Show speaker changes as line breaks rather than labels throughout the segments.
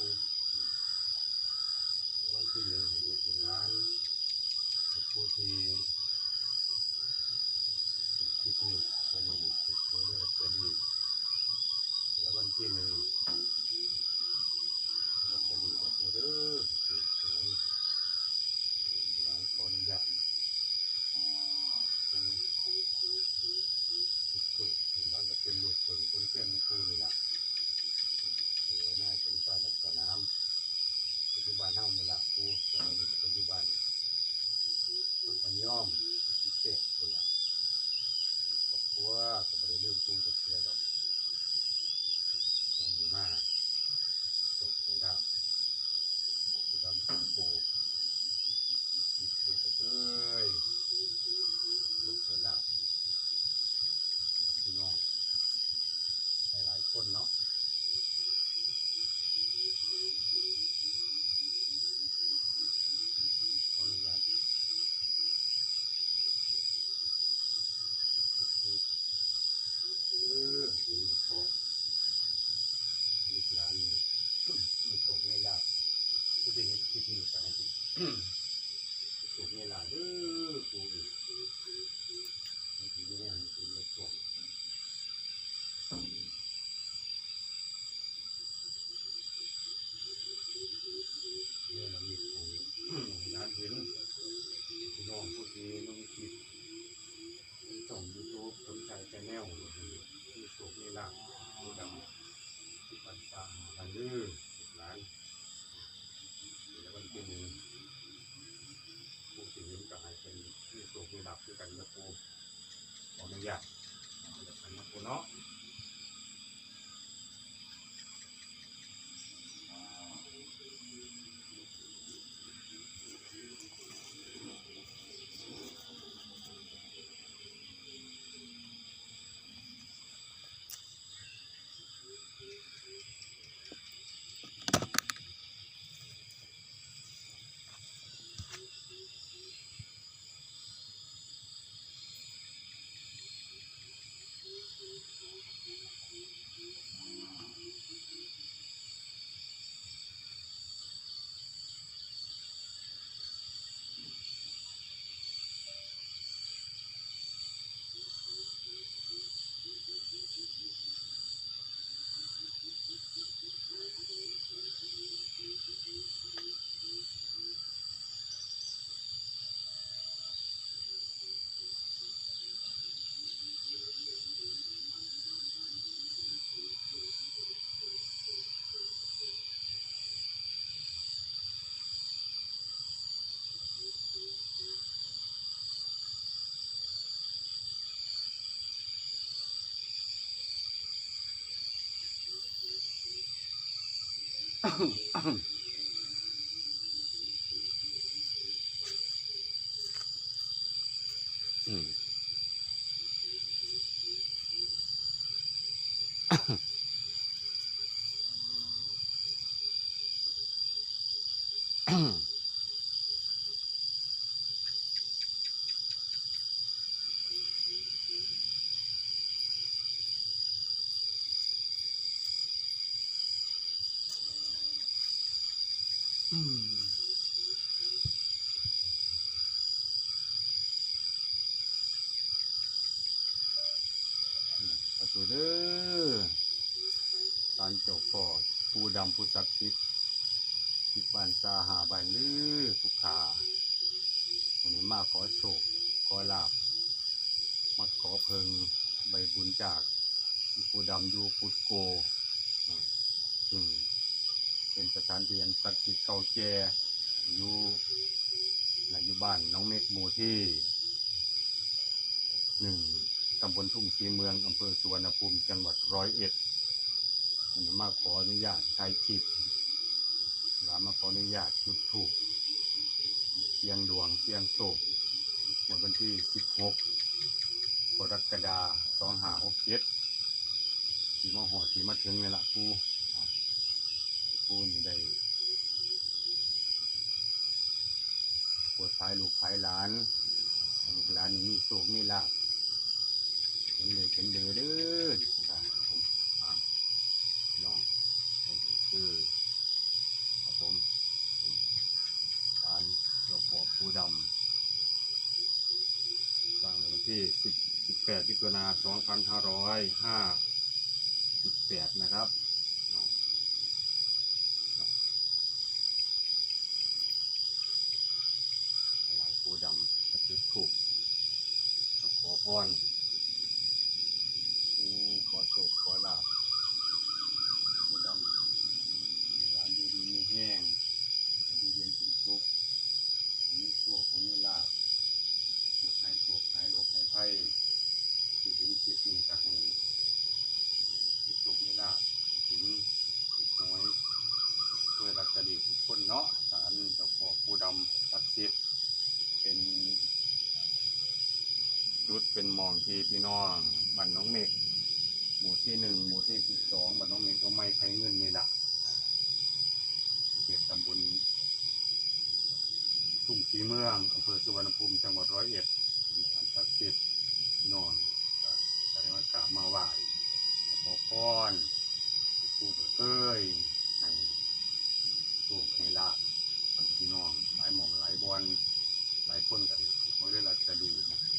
people. อบครัวก็บ่ได้ลืมปูจะเชื่อดอกปูมีมากตกในดาบปูดำปูปูปูกระเอ้ยตกในดาบพี่น้องหลายๆคนเนาะ ขออนุญาตเออดีพอลูกหลานนี่ไม่ตกไม่ลาบผู้ที่เห็นคลิปนี้ก็ ให้ ตกไม่ลาบเออปู่อีกบางทีเนี่ยมันเป็นรถตกเนี่ยเรามีของ ร้านเห็นพี่น้องผู้ที่น้องคิดต้องยูทูบสนใจแชนแนลที่สุกนี่ละผู้ดำที่ปันตาพันลือร้านแล้วมันเป็นผู้ที่เห็นก็ให้เป็นที่สุกนี่ลับด้วยกันนะปูขออนุญาตเดี๋ยวกันนะปูเนาะ อืมอืมประตูเด้อตานเจ้าพ่อ ผู้ศักดิ์สิทธิ์ที่บ้านซาหาบ้านลือผู้ขาวันนี้มาขอโศกขอลาบมาขอเพิงใบบุญจากผู้ดำอยู่ปุดโกอ่าซึ่งเป็นสถานที่อันศักดิ์สิทธิ์เก่าแก่อยู่ในอยู่บ้านน้องเมฆหมู่ที่หนึ่งตำบลทุ่งศรีเมืองอำเภอสุวรรณภูมิจังหวัดร้อยเอ็ด ผมมาขออนุญาตถ่ายคลิปหลามาขออนุญาตจุดถูกเสียงดวงเสียงโศกวันวันที่สิบหกกรกฎาสองหาหกเจ็ดสีมาหอดสีมาถึงเลยละปูปูนี่ได้ปวดภายลูกภายหลาน ลูกหลานนี่มีโศกมีลาบเห็นเลยเห็นเลยเด้อาพี่น้องผมคือครับผมผมการเจ้าปอบปูดำสร้างในวัน ที่สิบสิบแปดมิถุนาสองพันห้าร้อยห้าสิบแปดนะครับเนาะถวายปูดำกระจุดถูกขอพรปูขอโชคขอลาบปูดำในร้านดีดีมีแห้งให้ดีเย็นเป็นสุขให้มีโชคให้มีลาบ เป็นหมองที่พี่น้องบ้านน้องเมกหมู่ที่หนึ่งหมู่ที่สองบ้านน้องเมกก็ไม่ไผเงินนี่แหละเขตตำบลทุ่งสีเมืองอำเภอสุวรรณภูมิจังหวัดร้อยเอ็ดเป็นหมู่บ้านศักดิ์สิทธิ์พี่น้องก็จะได้มากราบมาไหว้ขอพรผู้ก็เคยให้โชคให้ลาภพี่น้องหลายหม่องหลายบอนหลายคนกันไม่ได้รักจะดีนะ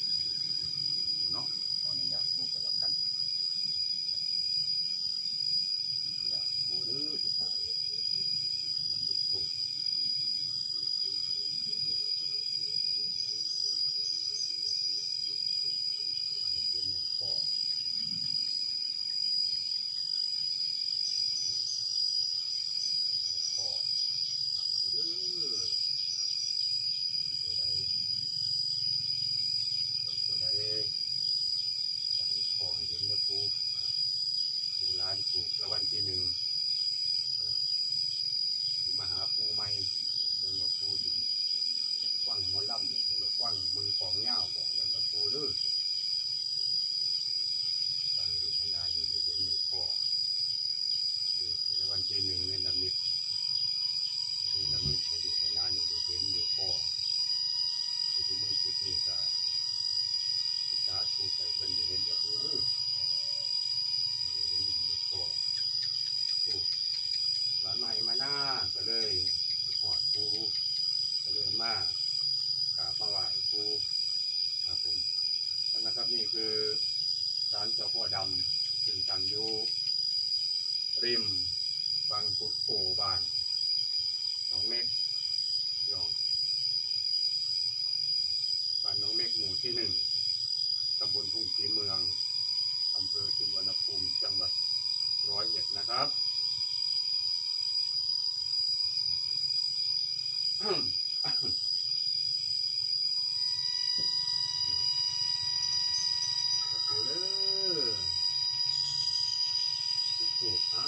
ถูกๆอะ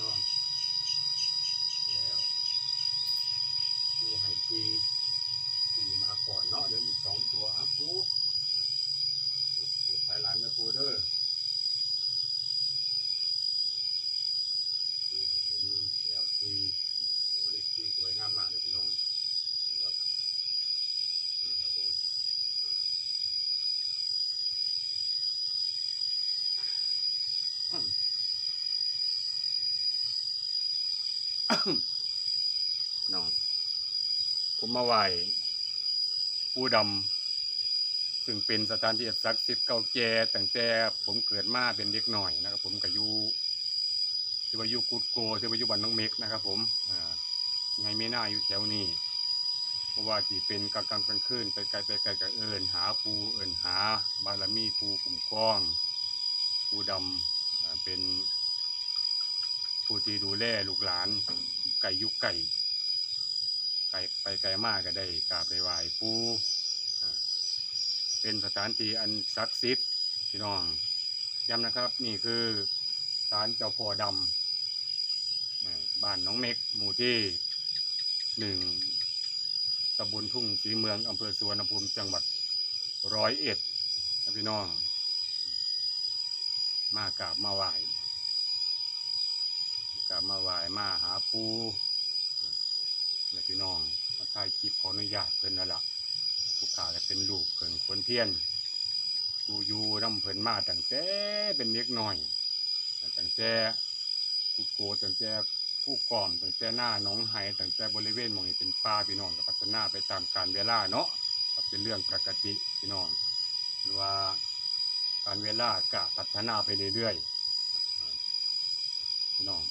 ลองแล้วดูให้ทีทีมาก่อนเนาะเดี๋ยวอีกสองตัวอะปุ๊บ ปวดท้ายหลังนะปูเด้อปูเห็นแล้วที่โอ้เด็กที่สวยงามมากเลยพี่น้องนะครับนะครับผมอ่าน้อง ผมมาไหวปูดำซึ่งเป็นสถานที่ศักดิ์สิทธิ์เก่าแก่ตั้งแต่ผมเกิดมาเป็นเด็กหน่อยนะครับ ผมก็อยู่ที่ว่ายูกุดโกที่ว่ายูบ้านน้องเมกนะครับ ผมไงไม่น่าอยู่แถวนี้เพราะว่าที่เป็นกลางกลางกลางคืนไปไกลไปไกลกับเอิญหาปูเอิญหา บารมีปูกลุ่มก้อง ปูดำเป็นผู้ที่ดูแลลูกหลานไก่ยุกไก่ ไก่ไปไกลมากก็ได้กราบได้ไหว้ปูเป็นสถานที่อันศักดิ์สิทธิ์พี่น้องย้ำนะครับนี่คือศาลเจ้าพ่อดำบ้านน้องเม็กหมู่ที่หนึ่งตำบลทุ่งสีเมืองอำเภอสุวรรณภูมิจังหวัดร้อยเอ็ดนะพี่น้อง มากราบมาไหว้กราบมาไหว้มาหาปู และพี่น้องมาถ่ายคลิปขออนุญาตเพิ่นนั่นแหละผู้ขาก็เป็นลูกเพิ่งคนเทียนกูอยู่น้ำเพิ่นมาตั้งแต่เป็นเด็กน้อยตั้งแต่กูโกตั้งแต่กูก่อมตั้งแต่หน้าหนองไห้ตั้งแต่บริเวณมองนี้เป็นป่าพี่น้องก็พัฒนาไปตามกาลเวลาเนาะก็เป็นเรื่องปกติพี่น้องหรือว่าการเวลาก็พัฒนาไปเรื่อยๆพี่น้อง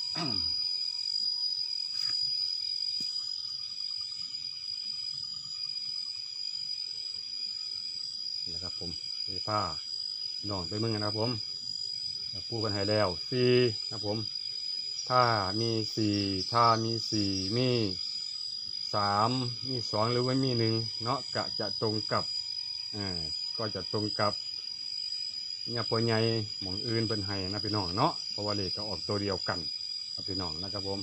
นะครับผมมีผ้าน้องไปเมืองนะครับผมพูกันให้แล้วสี่นะครับผมถ้ามีสี่ถ้ามีสี่มีสามมีสองหรือว่ามีหนึ่งเนาะกะจะตรงกับอ่าก็จะตรงกับเนี่ยปอยใหญ่หมองอื่นเป็นให้นะพี่น้องเนาะเพราะว่าเลขก็ออกตัวเดียวกันนะพี่น้องนะครับผม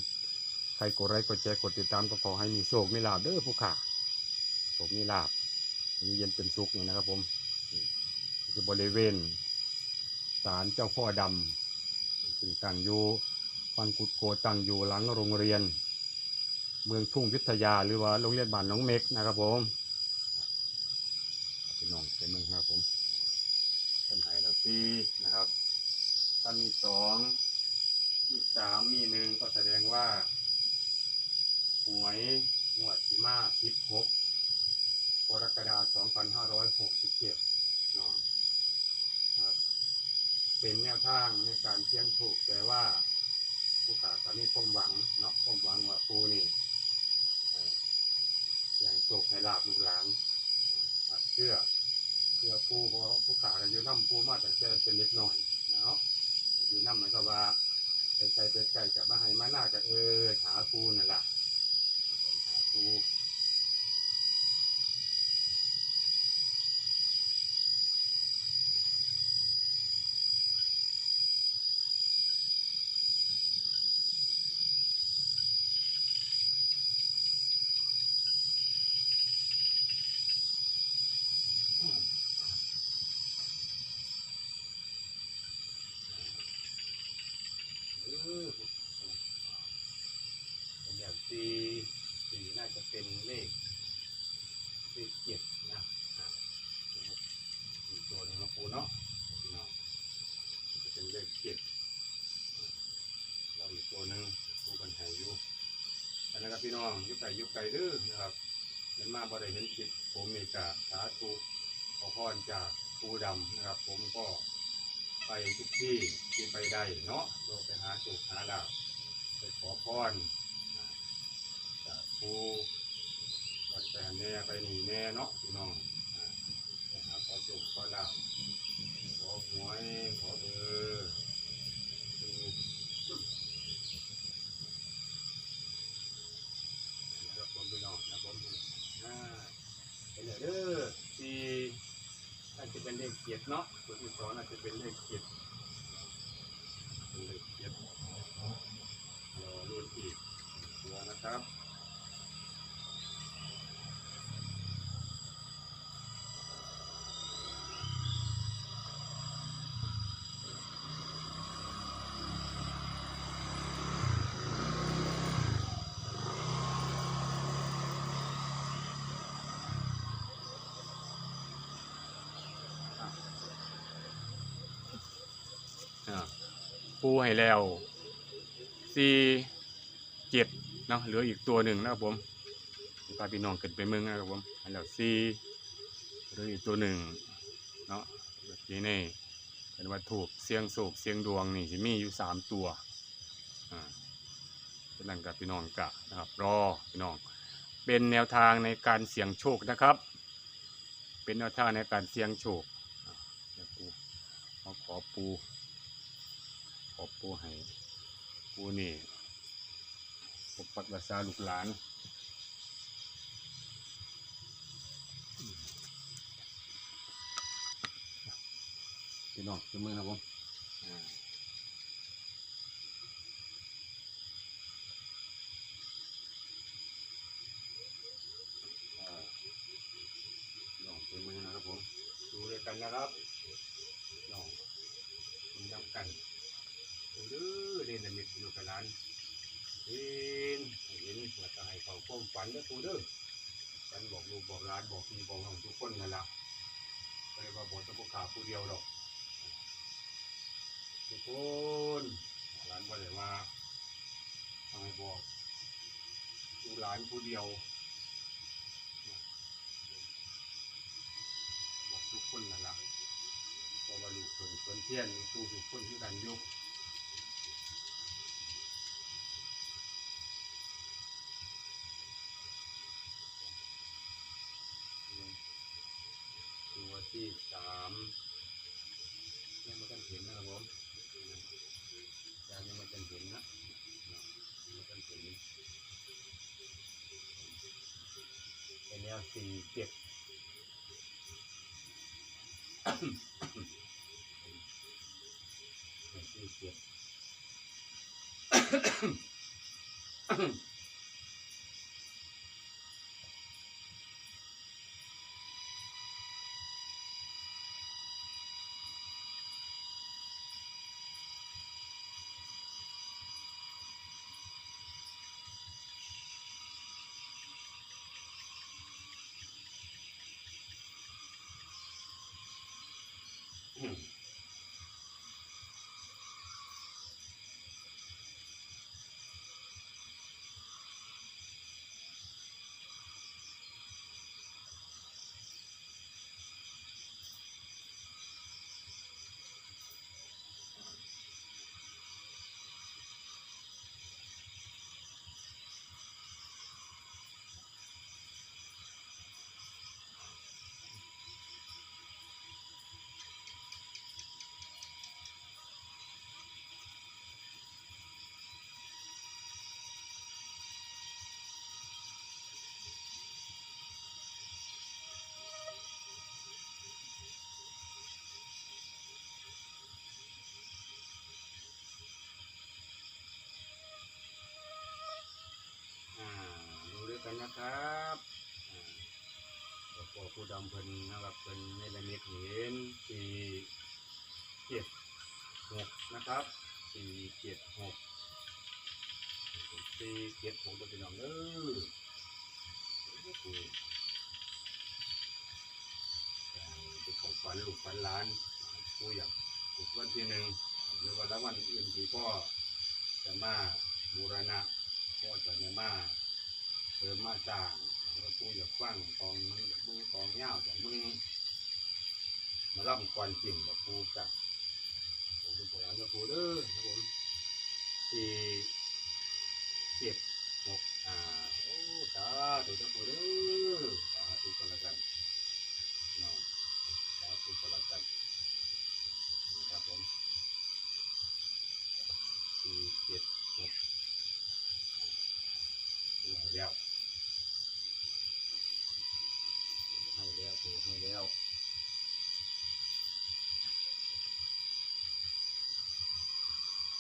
ใครกดไลค์กดแชร์กดติดตามก็ขอให้มีโชคมีลาบเด้อผู้ข่าโชคมีลาบมีเย็นเป็นสุขนี่นะครับผม คือบริเวณศาลเจ้าพ่อดำซึ่งตั้งอยู่ปังกุดโกตั้งอยู่หลังโรงเรียน เมืองทุ่งวิทยาหรือว่าโรงเรียนบ้านน้องเม็กนะครับผมพี่น้องเป็นเมืองครับผมต้นไห้ดอกซีนะครับต้นมีสองมีสามมีหนึ่งก็แสดงว่าหวยงวดสิมาสิบหกกรกฎาคม2567เนาะครับเจ็ดนอน เป็นแนวทางในการเที่ยงถูกแต่ว่าผู้ขาตอนนี้ผมหวังเนาะผมหวังว่าปูนี่อย่างโศกให้ลาบลูกหลานเชื่อเชื่อปูเพราะผู้ขากันอยู่น้ำปูมาแต่จะเป็นเล็กหน่อยเนาะอยู่น้ำมันก็ว่าไปใจไปใจจะมาให้มาหน้ากับเออหาปูนั่นแหละหาปูเออเป็นอย่างสี่สี่น่าจะเป็นเลขเลขเจ็ดนะอะอีกตัวหนึงนะปูเนาะพี่น้องจะเป็นเลขเจ็ดเราอีกตัวหนึ่งปูกันหายอยู่อันนั้นครับ พี่น้องยุไก่ยุไก่ดื้อนะครับเห็นมาบ่ได้เห็นจิตผมมีกะสาธุขอพรจากปูดำนะครับ ผมก็ไปทุกที่ที่ไปได้เนาะเราไปหาสุขหาลาภไปขอพรจากครูวัดไปหาแน่ไปหนีแน่เนาะพี่น้องไปหาขอสุขขอลาภขอหวยขอเบอร์คือนะครับผมพี่น้องนะผมอ่าเป็นเลยเด้อที่ น่า จ็ดเนาะตัวที่สองน่าจะเป็นเลขเจ็ดเป็นเลขเจ็ดรอรุ่นอีกตัวนะครับ ปูให้แล้วสี่เจ็ดเนาะเหลืออีกตัวหนึ่งนะครับผมพาพี่น้องเกิดไปเมืองนะครับผมให้แล้วสี่เหลืออีกตัวหนึ่งเนาะแบบนี้นี่เป็นวัตถุเสียงโศกเสียงดวงนี่จะมีอยู่สามตัวอ่าเป็นนั่นกับพี่น้องกะนะครับรอพี่น้องเป็นแนวทางในการเสี่ยงโชคนะครับ เป็นแนวทางในการเสี่ยงโชคอ่าเดี๋ยวปูเอาขอปู ขอปูให้ปูนี่ปกปักรักษาลูกหลานพี่น้องคือมือนะผมอ่าอ่าพี่น้องคือมือนะครับผมดูด้วยกันนะครับพี่น้องคุณย้ำกัน ปูเด้อเด่นมิตรอยู่กับร้านเห็นเห็นว่าจะให้เขาความ ฝันเด้อปูเด้อฉันบอกลูกบอกร้านบอกพี่บอกน้องทุกคนนั่นละไม่ได้ว่าบอกแต่พวกข่าวผู้เดียวหรอกทุกคนร้านบ่ได้ว่าทำให้บอกดูร้านผู้เดียวบอกทุกคนนั่นละพราะว่าลูกเพิ่นเพิ่นเทียนผู้ทุกคนที่กันยู่ตัวที่สามยังไม่ต้องเห็นนะครับผมยังยังไม่ต้องเห็นนะยังไม่ต้องเห็น เป็ ครับหลวงพ่อผู้ดำเพินนะครับเพิ่นเนรมิตเห็นสี่เจ็ดหกนะครับสี่เจ็ดหกสี่เจ็ดหกตัวเป็นน้องเออเป็นของฝันลูกฝันล้านผู้อยากถูกวันที่หนึ่งหรือวันละวันอื่นที่พ่อจะมาบูรณะพ่อจะเนี่ยมา เติมมาจ้างแล้วปูอยากฟังกองมึงอยากมึงกองเงาแต่มึงมาล่ำควันจริงแบบปูกับผมเป็นผู้ร้านนะปูเด้อครับผมสี่เจ็ดหกอ่าโอ้ตาถูกจ้าปูเด้อสาธุกันละกันเนาะสาธุกันละกันนะครับผมสี่เจ็ดหกปูให้แล้วปูให้แล้วปูให้แล้ว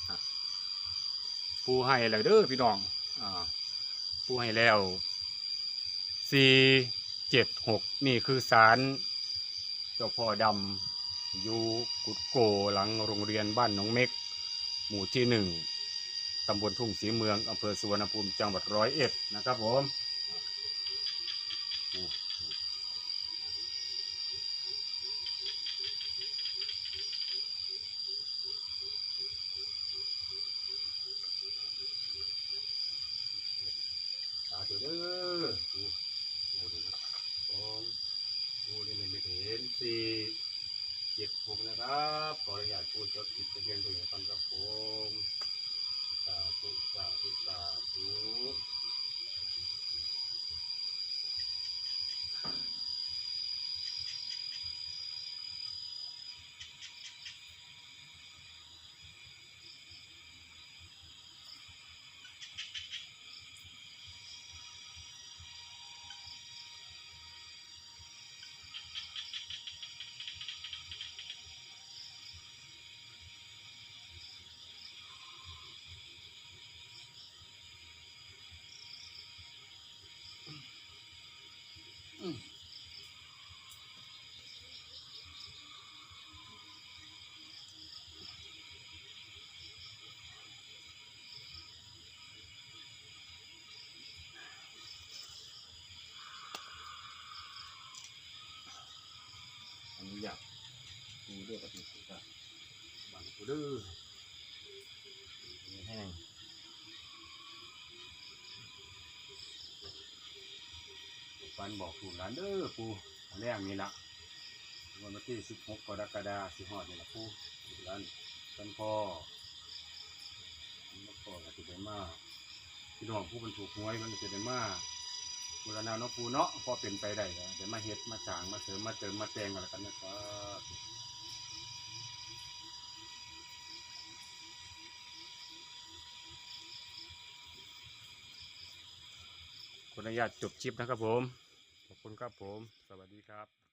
อะ ปูให้แล้วเด้อพี่น้องอ่าปูให้แล้วสี่เจ็ดหกนี่คือสารเจ้าพ่อดำอยู่กุดโกหลังโรงเรียนบ้านหนองเม็ก หมู่ที่หนึ่งตำบลทุ่งศรีเมืองอำเภอสุวรรณภูมิจังหวัดร้อยเอ็ดนะครับผมโอ้สาธุเด้อปูปูดูนะผมปูนี่ไม่ได้เห็นสี่เจ็ดหกนะครับขออนุญาตพูดจดจิตทะเบียนตัวอย่างก่อนครับผมสาธุสาธุสาธุ อนุญาต ดูด้วยกับมีสุดาบังกูเด้อแห้งฟันบอกถูกหลานเด้อปูอันแรกนี่ละวันที่สิบหกกรกฎาคมสิหอดนี่ละปูถูกหลานท่านพ่อท่านพ่อก็จะได้มาพี่น้องผู้บรรทุกหวยมันจะได้มาบูรณาเนาะปูเนาะพอเป็นไปได้ก็เดี๋ยวมาเฮ็ดมาสางมาเสริมมาเติมมาแต่งกันแล้วกันนะครับ ขออนุญาตจบคลิปนะครับผม ขอบคุณครับผม สวัสดีครับ